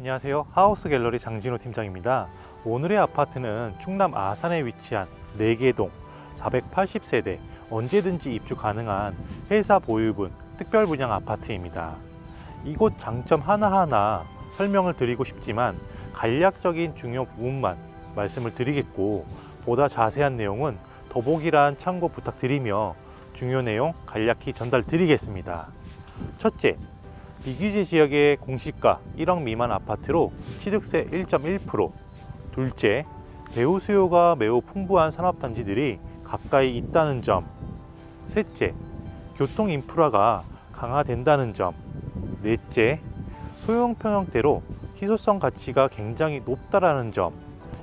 안녕하세요. 하우스 갤러리 장진호 팀장입니다. 오늘의 아파트는 충남 아산에 위치한 4개 동 480세대 언제든지 입주 가능한 회사 보유분 특별 분양 아파트입니다. 이곳 장점 하나하나 설명을 드리고 싶지만 간략적인 중요 부분만 말씀을 드리겠고 보다 자세한 내용은 더보기란 참고 부탁드리며 중요 내용 간략히 전달 드리겠습니다. 첫째, 비규제 지역의 공시가 1억 미만 아파트로 취득세 1.1%. 둘째, 배우 수요가 매우 풍부한 산업단지들이 가까이 있다는 점. 셋째, 교통 인프라가 강화된다는 점. 넷째, 소형 평형대로 희소성 가치가 굉장히 높다라는 점.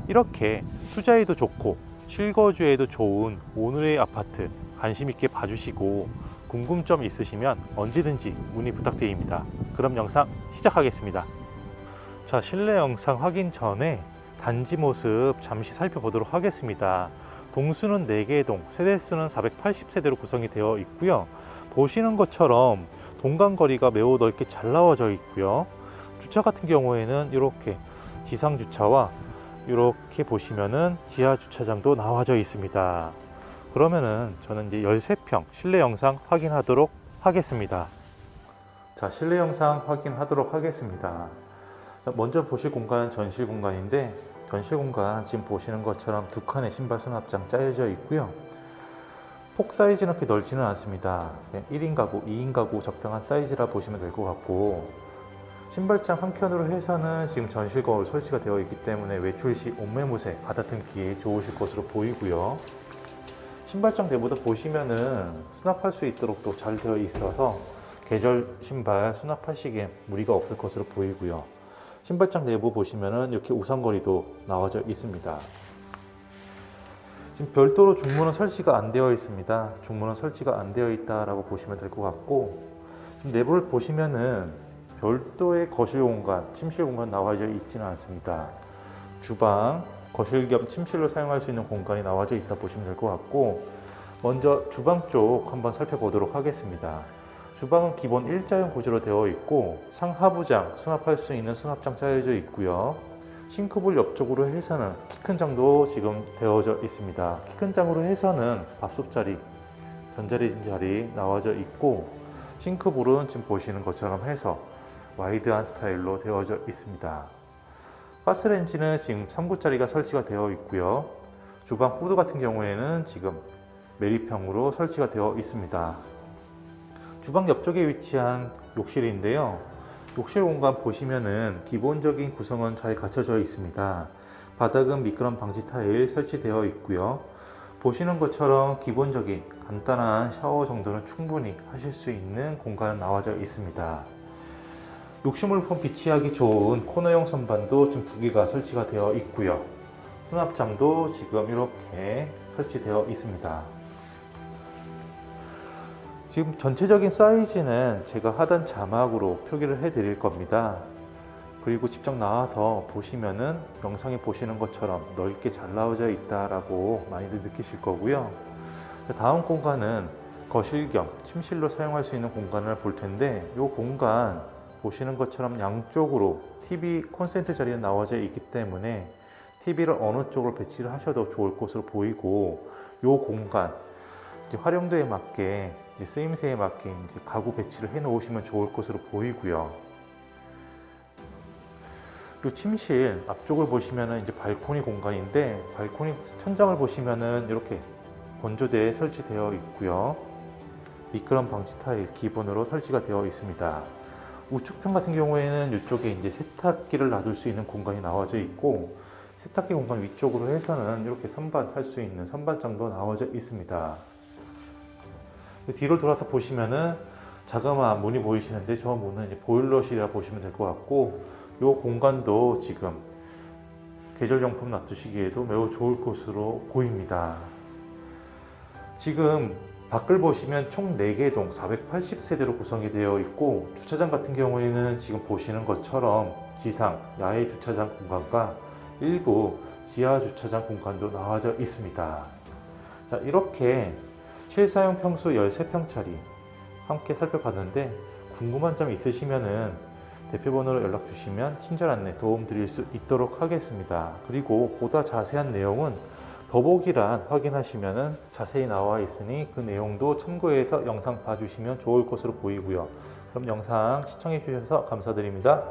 이렇게 투자에도 좋고 실거주에도 좋은 오늘의 아파트 관심 있게 봐주시고 궁금점 있으시면 언제든지 문의 부탁드립니다. 그럼 영상 시작하겠습니다. 자, 실내 영상 확인 전에 단지 모습 잠시 살펴보도록 하겠습니다. 동수는 4개의 동, 세대수는 480세대로 구성이 되어 있고요. 보시는 것처럼 동간거리가 매우 넓게 잘 나와져 있고요. 주차 같은 경우에는 이렇게 지상 주차와 이렇게 보시면은 지하 주차장도 나와져 있습니다. 그러면은 저는 이제 13평 실내 영상 확인하도록 하겠습니다. 자, 실내 영상 확인하도록 하겠습니다. 먼저 보실 공간은 전실 공간인데 전실 공간 지금 보시는 것처럼 두 칸의 신발 수납장 짜여져 있고요. 폭 사이즈는 그렇게 넓지는 않습니다. 그냥 1인 가구, 2인 가구 적당한 사이즈라 보시면 될 것 같고 신발장 한 켠으로 해서는 지금 전실 거울 설치가 되어 있기 때문에 외출 시 옷매무새 가다듬기에 좋으실 것으로 보이고요. 신발장 내부도 보시면은 수납할 수 있도록 또 잘 되어 있어서 계절 신발 수납하시기에 무리가 없을 것으로 보이고요. 신발장 내부 보시면은 이렇게 우산거리도 나와져 있습니다. 지금 별도로 중문은 설치가 안 되어 있습니다. 중문은 설치가 안 되어 있다라고 보시면 될 것 같고 내부를 보시면은 별도의 거실 공간, 침실 공간 나와져 있지는 않습니다. 주방, 거실 겸 침실로 사용할 수 있는 공간이 나와져 있다 보시면 될 것 같고 먼저 주방 쪽 한번 살펴보도록 하겠습니다. 주방은 기본 일자형 구조로 되어 있고 상하부장 수납할 수 있는 수납장 짜여져 있고요. 싱크볼 옆쪽으로 해서는 키 큰 장도 지금 되어져 있습니다. 키 큰 장으로 해서는 밥솥 자리, 전자레인지 자리 나와져 있고 싱크볼은 지금 보시는 것처럼 해서 와이드한 스타일로 되어져 있습니다. 가스레인지는 지금 3구짜리가 설치가 되어 있고요. 주방 후드 같은 경우에는 지금 메리평으로 설치가 되어 있습니다. 주방 옆쪽에 위치한 욕실인데요. 욕실 공간 보시면은 기본적인 구성은 잘 갖춰져 있습니다. 바닥은 미끄럼 방지 타일 설치되어 있고요. 보시는 것처럼 기본적인 간단한 샤워 정도는 충분히 하실 수 있는 공간은 나와져 있습니다. 욕실물품 비치하기 좋은 코너형 선반도 지금 두 개가 설치가 되어 있고요. 수납장도 지금 이렇게 설치되어 있습니다. 지금 전체적인 사이즈는 제가 하단 자막으로 표기를 해 드릴 겁니다. 그리고 직접 나와서 보시면은 영상에 보시는 것처럼 넓게 잘 나와져 있다라고 많이들 느끼실 거고요. 다음 공간은 거실 겸 침실로 사용할 수 있는 공간을 볼 텐데 이 공간 보시는 것처럼 양쪽으로 TV 콘센트 자리에 나와져 있기 때문에 TV를 어느 쪽으로 배치를 하셔도 좋을 것으로 보이고 이 공간 활용도에 맞게 쓰임새에 맞게 가구 배치를 해 놓으시면 좋을 것으로 보이고요. 이 침실 앞쪽을 보시면은 이제 발코니 공간인데 발코니 천장을 보시면은 이렇게 건조대에 설치되어 있고요. 미끄럼 방지 타일 기본으로 설치가 되어 있습니다. 우측편 같은 경우에는 이쪽에 이제 세탁기를 놔둘 수 있는 공간이 나와져 있고 세탁기 공간 위쪽으로 해서는 이렇게 선반 할 수 있는 선반장도 나와져 있습니다. 뒤로 돌아서 보시면은 자그마한 문이 보이시는데 저 문은 이제 보일러실이라 보시면 될 것 같고 이 공간도 지금 계절용품 놔두시기에도 매우 좋을 것으로 보입니다. 지금 밖을 보시면 총 4개 동 480세대로 구성이 되어 있고 주차장 같은 경우에는 지금 보시는 것처럼 지상 야외 주차장 공간과 일부 지하 주차장 공간도 나와져 있습니다. 자, 이렇게 실사용 평수 13평짜리 함께 살펴봤는데 궁금한 점 있으시면은 대표번호로 연락 주시면 친절 안내 도움 드릴 수 있도록 하겠습니다. 그리고 보다 자세한 내용은 더보기란 확인하시면 자세히 나와 있으니 그 내용도 참고해서 영상 봐주시면 좋을 것으로 보이고요. 그럼 영상 시청해 주셔서 감사드립니다.